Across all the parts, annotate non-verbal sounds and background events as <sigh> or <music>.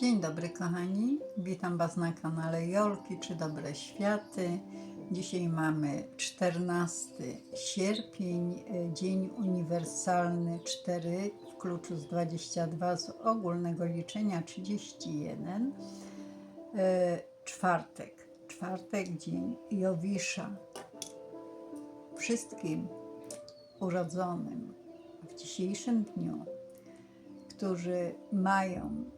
Dzień dobry kochani, witam Was na kanale Jolki czy Dobre Światy. Dzisiaj mamy 14 sierpień, e, Dzień Uniwersalny 4 w kluczu z 22 z ogólnego liczenia 31. E, Czwartek, czwartek dzień Jowisza. Wszystkim urodzonym w dzisiejszym dniu, którzy mają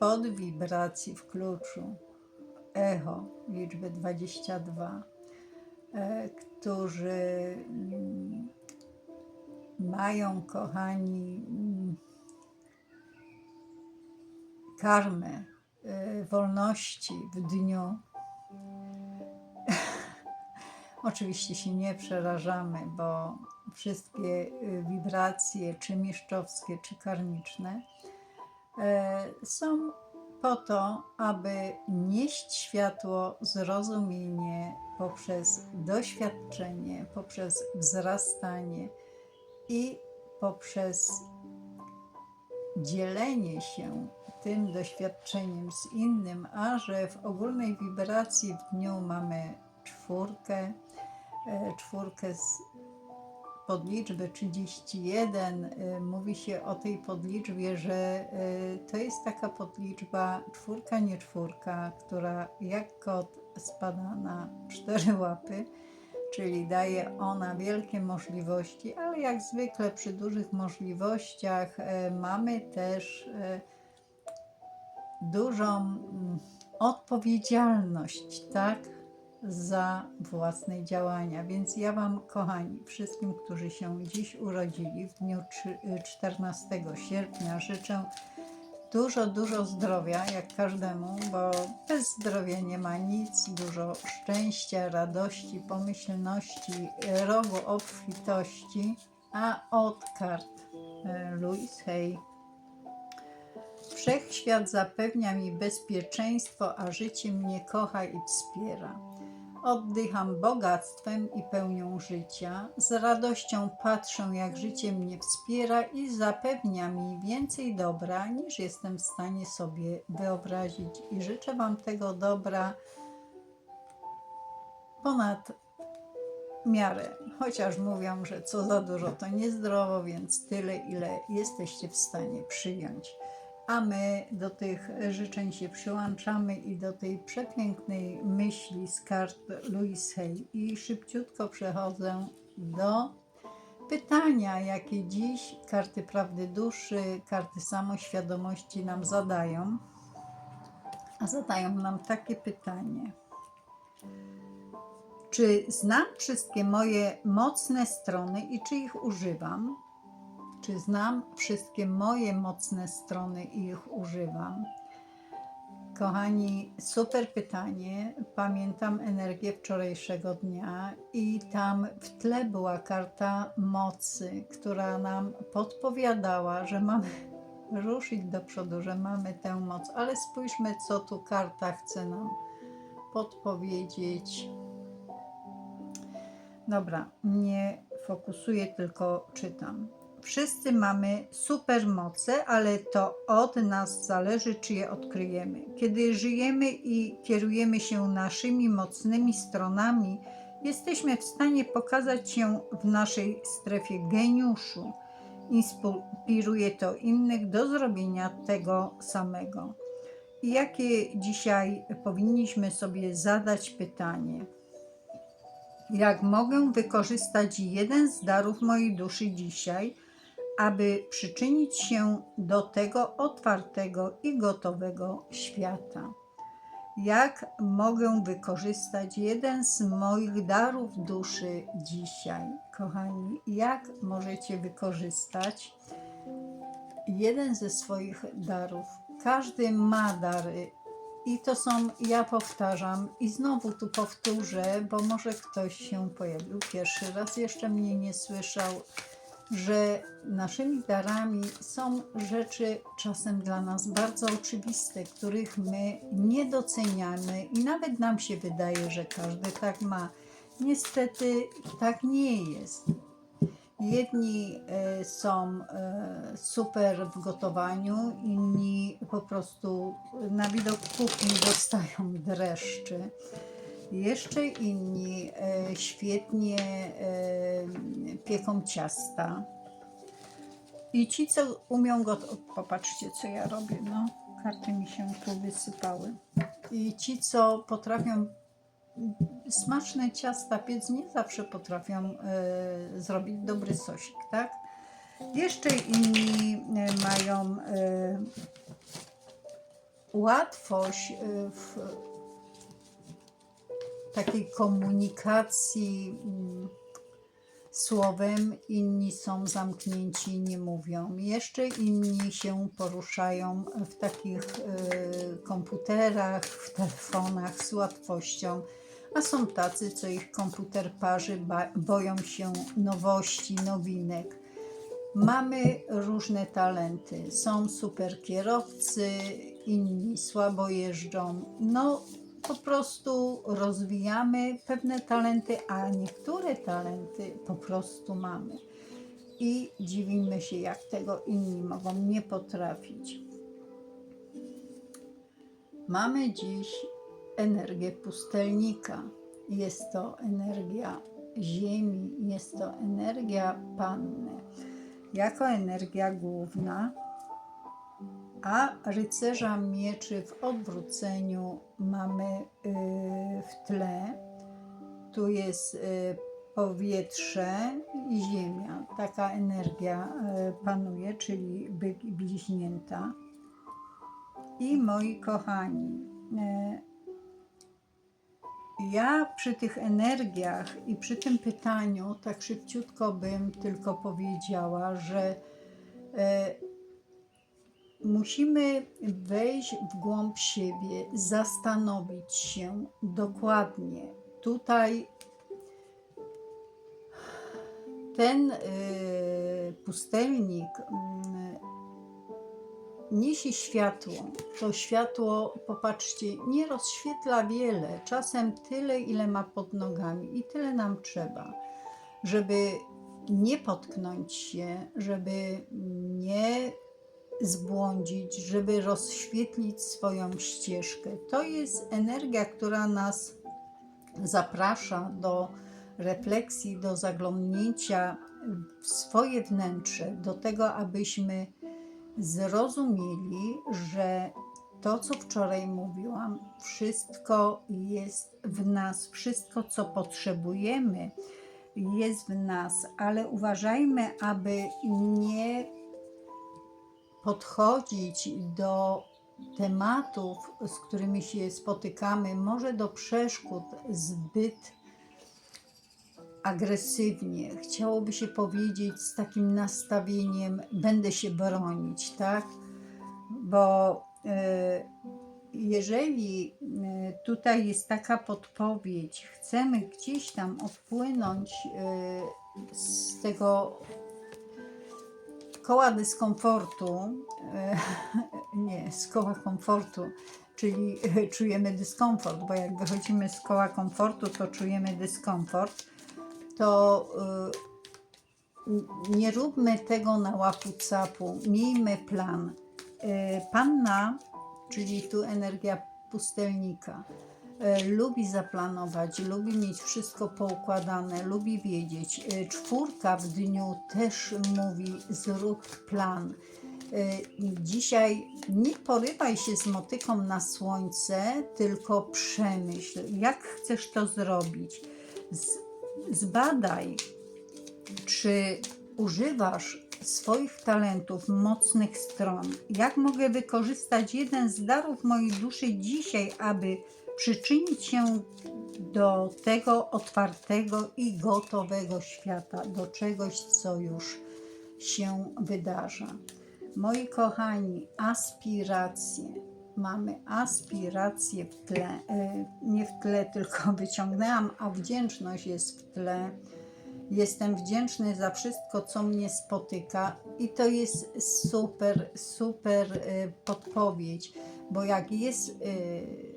pod wibracji w kluczu echo liczby 22, e, którzy mm, mają, kochani, mm, karmę e, wolności w dniu. <laughs> Oczywiście się nie przerażamy, bo wszystkie e, wibracje, czy mistrzowskie, czy karmiczne, są po to, aby nieść światło, zrozumienie poprzez doświadczenie, poprzez wzrastanie i poprzez dzielenie się tym doświadczeniem z innym, a że w ogólnej wibracji w dniu mamy czwórkę, e, czwórkę z podliczby 31 y, mówi się o tej podliczbie, że y, to jest taka podliczba czwórka, nie czwórka, która jak kot spada na cztery łapy, czyli daje ona wielkie możliwości, ale jak zwykle przy dużych możliwościach y, mamy też dużą mm, odpowiedzialność, tak? Za własne działania. Więc ja Wam, kochani, wszystkim, którzy się dziś urodzili w dniu trzy- 14 sierpnia, życzę dużo, dużo zdrowia, jak każdemu, bo bez zdrowia nie ma nic, dużo szczęścia, radości, pomyślności, rogu obfitości, a od kart e, Louis Hay. Wszechświat zapewnia mi bezpieczeństwo, a życie mnie kocha i wspiera. Oddycham bogactwem i pełnią życia. Z radością patrzę, jak życie mnie wspiera i zapewnia mi więcej dobra, niż jestem w stanie sobie wyobrazić. I życzę Wam tego dobra ponad miarę. Chociaż mówią, że co za dużo to niezdrowo, więc tyle, ile jesteście w stanie przyjąć a my do tych życzeń się przyłączamy i do tej przepięknej myśli z kart Louis Hay. I szybciutko przechodzę do pytania, jakie dziś karty prawdy duszy, karty samoświadomości nam zadają. A zadają nam takie pytanie. Czy znam wszystkie moje mocne strony i czy ich używam? Czy znam wszystkie moje mocne strony i ich używam? Kochani, super pytanie. Pamiętam energię wczorajszego dnia i tam w tle była karta mocy, która nam podpowiadała, że mamy <laughs> ruszyć do przodu, że mamy tę moc. Ale spójrzmy, co tu karta chce nam podpowiedzieć. Dobra, nie fokusuję, tylko czytam. Wszyscy mamy supermoce, ale to od nas zależy, czy je odkryjemy. Kiedy żyjemy i kierujemy się naszymi mocnymi stronami, jesteśmy w stanie pokazać się w naszej strefie geniuszu. Inspiruje to innych do zrobienia tego samego. I jakie dzisiaj powinniśmy sobie zadać pytanie? Jak mogę wykorzystać jeden z darów mojej duszy dzisiaj, aby przyczynić się do tego otwartego i gotowego świata. Jak mogę wykorzystać jeden z moich darów duszy dzisiaj, kochani? Jak możecie wykorzystać jeden ze swoich darów? Każdy ma dary i to są, ja powtarzam, i znowu tu powtórzę, bo może ktoś się pojawił pierwszy raz, jeszcze mnie nie słyszał że naszymi darami są rzeczy czasem dla nas bardzo oczywiste, których my nie doceniamy i nawet nam się wydaje, że każdy tak ma. Niestety tak nie jest. Jedni e, są e, super w gotowaniu, inni po prostu na widok kuchni dostają dreszczy. Jeszcze inni e, świetnie e, pieką ciasta. I ci, co umią gotować, popatrzcie, co ja robię, no, karty mi się tu wysypały. I ci, co potrafią smaczne ciasta piec, nie zawsze potrafią e, zrobić dobry sosik, tak? Jeszcze inni mają łatwość w takiej komunikacji mm, słowem, inni są zamknięci, nie mówią. Jeszcze inni się poruszają w takich e, komputerach, w telefonach z łatwością, a są tacy, co ich komputer parzy, boją się nowości, nowinek. Mamy różne talenty. Są super kierowcy, inni słabo jeżdżą. No, po prostu rozwijamy pewne talenty, a niektóre talenty po prostu mamy. I dziwimy się, jak tego inni mogą nie potrafić. Mamy dziś energię pustelnika. Jest to energia Ziemi, jest to energia Panny. Jako energia główna, a rycerza mieczy w odwróceniu mamy y, w tle. Tu jest y, powietrze i ziemia. Taka energia y, panuje, czyli byk i bliźnięta. I moi kochani, ja przy tych energiach i przy tym pytaniu tak szybciutko bym tylko powiedziała, że musimy wejść w głąb siebie, zastanowić się dokładnie. Tutaj ten e, pustelnik mm, niesie światło. To światło, popatrzcie, nie rozświetla wiele, czasem tyle, ile ma pod nogami i tyle nam trzeba, żeby nie potknąć się, żeby nie zbłądzić, żeby rozświetlić swoją ścieżkę. To jest energia, która nas zaprasza do refleksji, do zaglądnięcia w swoje wnętrze, do tego, abyśmy zrozumieli, że to, co wczoraj mówiłam, wszystko jest w nas, wszystko, co potrzebujemy, jest w nas, ale uważajmy, aby nie podchodzić do tematów, z którymi się spotykamy, może do przeszkód zbyt agresywnie. Chciałoby się powiedzieć z takim nastawieniem, będę się bronić, tak? Bo e, jeżeli e, tutaj jest taka podpowiedź, chcemy gdzieś tam odpłynąć e, z tego koła dyskomfortu, e, <laughs> nie, z koła komfortu, czyli e, czujemy dyskomfort, bo jak wychodzimy z koła komfortu, to czujemy dyskomfort, to y, nie róbmy tego na łapu capu, miejmy plan. Panna, czyli tu energia pustelnika, lubi zaplanować, lubi mieć wszystko poukładane, lubi wiedzieć. Y, Czwórka w dniu też mówi: zrób plan. Y, Dzisiaj nie porywaj się z motyką na słońce, tylko przemyśl, jak chcesz to zrobić. Zbadaj, czy używasz swoich talentów, mocnych stron. Jak mogę wykorzystać jeden z darów mojej duszy dzisiaj, aby przyczynić się do tego otwartego i gotowego świata, do czegoś, co już się wydarza. Moi kochani, aspiracje. Mamy aspiracje w tle, e, nie w tle, tylko <laughs> wyciągnęłam, a wdzięczność jest w tle. Jestem wdzięczny za wszystko, co mnie spotyka, i to jest super, super e, podpowiedź, bo jak jest e,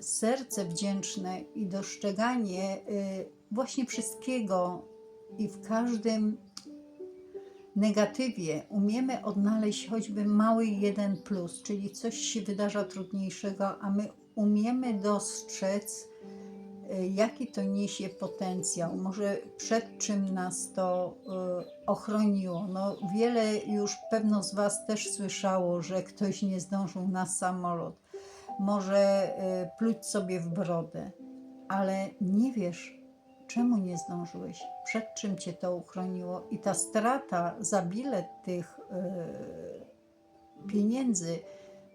serce wdzięczne i dostrzeganie y, właśnie wszystkiego i w każdym negatywie umiemy odnaleźć choćby mały jeden plus, czyli coś się wydarza trudniejszego, a my umiemy dostrzec, y, jaki to niesie potencjał, może przed czym nas to y, ochroniło. No, wiele już pewno z Was też słyszało, że ktoś nie zdążył na samolot, może y, pluć sobie w brodę, ale nie wiesz, czemu nie zdążyłeś, przed czym cię to uchroniło. I ta strata za bilet tych y, pieniędzy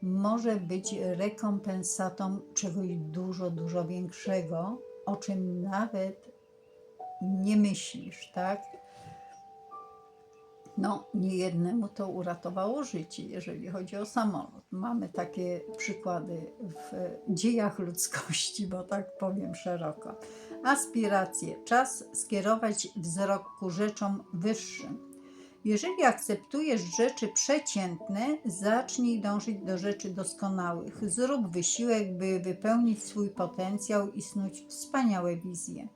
może być rekompensatą czegoś dużo, dużo większego, o czym nawet nie myślisz, tak? No, niejednemu to uratowało życie, jeżeli chodzi o samolot. Mamy takie przykłady w dziejach ludzkości, bo tak powiem szeroko. Aspiracje. Czas skierować wzrok ku rzeczom wyższym. Jeżeli akceptujesz rzeczy przeciętne, zacznij dążyć do rzeczy doskonałych. Zrób wysiłek, by wypełnić swój potencjał i snuć wspaniałe wizje.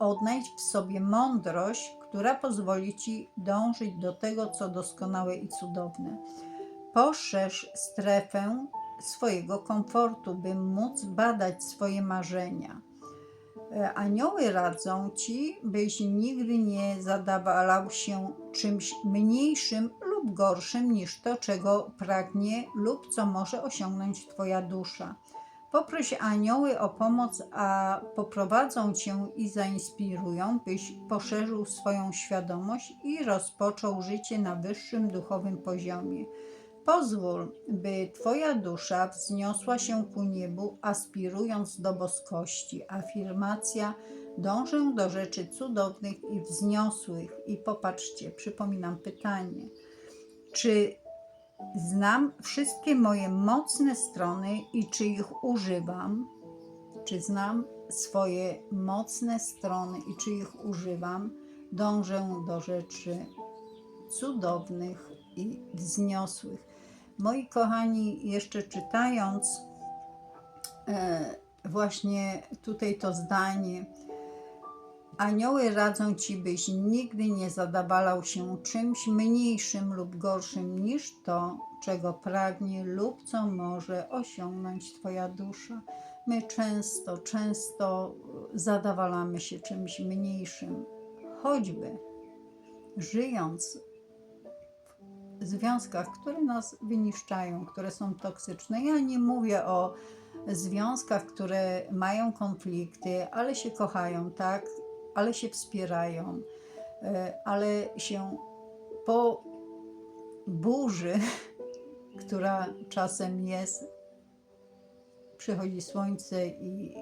Odnajdź w sobie mądrość, która pozwoli ci dążyć do tego, co doskonałe i cudowne. Poszerz strefę swojego komfortu, by móc badać swoje marzenia. Anioły radzą ci, byś nigdy nie zadawalał się czymś mniejszym lub gorszym niż to, czego pragnie lub co może osiągnąć Twoja dusza. Poproś anioły o pomoc, a poprowadzą cię i zainspirują, byś poszerzył swoją świadomość i rozpoczął życie na wyższym duchowym poziomie. Pozwól, by Twoja dusza wzniosła się ku niebu, aspirując do boskości. Afirmacja: Dążę do rzeczy cudownych i wzniosłych. I popatrzcie, przypominam pytanie: czy znam wszystkie moje mocne strony i czy ich używam? Czy znam swoje mocne strony i czy ich używam? Dążę do rzeczy cudownych i wzniosłych. Moi kochani, jeszcze czytając e, właśnie tutaj to zdanie, anioły radzą ci, byś nigdy nie zadawalał się czymś mniejszym lub gorszym niż to, czego pragnie lub co może osiągnąć Twoja dusza. My często, często zadawalamy się czymś mniejszym, choćby żyjąc związkach, które nas wyniszczają, które są toksyczne. Ja nie mówię o związkach, które mają konflikty, ale się kochają, tak, ale się wspierają, e, ale się po burzy, <laughs> która czasem jest, przychodzi słońce i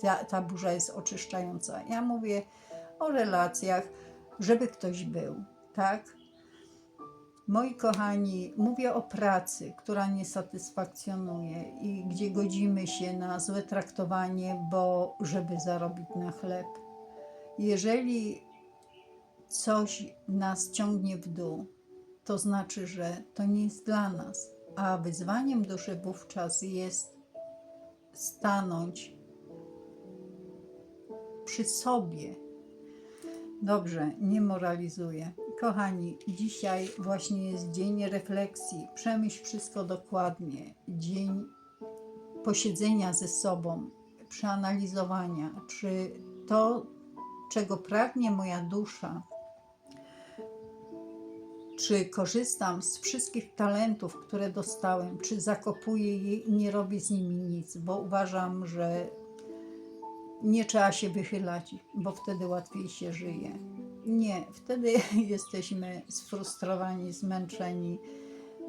ta, ta burza jest oczyszczająca. Ja mówię o relacjach, żeby ktoś był, tak? Moi kochani, mówię o pracy, która nie satysfakcjonuje i gdzie godzimy się na złe traktowanie, bo żeby zarobić na chleb. Jeżeli coś nas ciągnie w dół, to znaczy, że to nie jest dla nas, a wyzwaniem duszy wówczas jest stanąć przy sobie. Dobrze, nie moralizuję. Kochani, dzisiaj właśnie jest dzień refleksji. Przemyśl wszystko dokładnie. Dzień posiedzenia ze sobą, przeanalizowania, czy to, czego pragnie moja dusza, czy korzystam z wszystkich talentów, które dostałem, czy zakopuję je i nie robię z nimi nic, bo uważam, że nie trzeba się wychylać, bo wtedy łatwiej się żyje. Nie, wtedy <laughs> jesteśmy sfrustrowani, zmęczeni,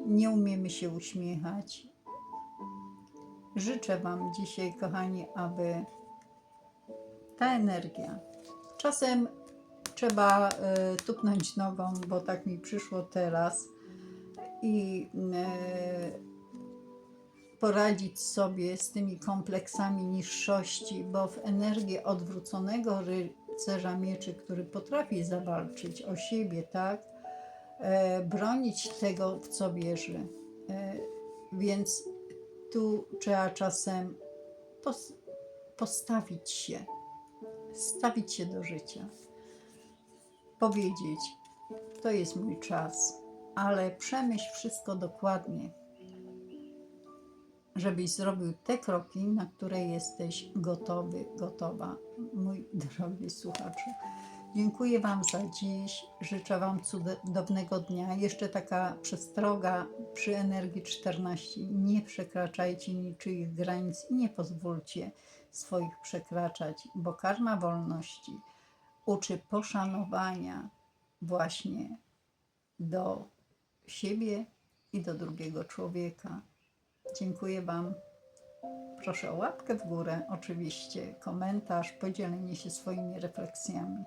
nie umiemy się uśmiechać. Życzę Wam dzisiaj, kochani, aby ta energia, czasem trzeba y, tupnąć nogą, bo tak mi przyszło teraz i y, poradzić sobie z tymi kompleksami niższości, bo w energię odwróconego rycerza mieczy, który potrafi zawalczyć o siebie, tak, e, bronić tego, w co wierzy. Więc tu trzeba czasem pos postawić się, stawić się do życia, powiedzieć: to jest mój czas, ale przemyśl wszystko dokładnie, żebyś zrobił te kroki, na które jesteś gotowy, gotowa, mój <laughs> drogi słuchaczu. Dziękuję Wam za dziś. Życzę Wam cudownego dnia. Jeszcze taka przestroga przy energii 14. Nie przekraczajcie niczyich granic i nie pozwólcie swoich przekraczać, bo karma wolności uczy poszanowania właśnie do siebie i do drugiego człowieka. Dziękuję Wam. Proszę o łapkę w górę, oczywiście, komentarz, podzielenie się swoimi refleksjami.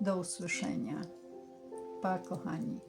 Do usłyszenia. Pa, kochani.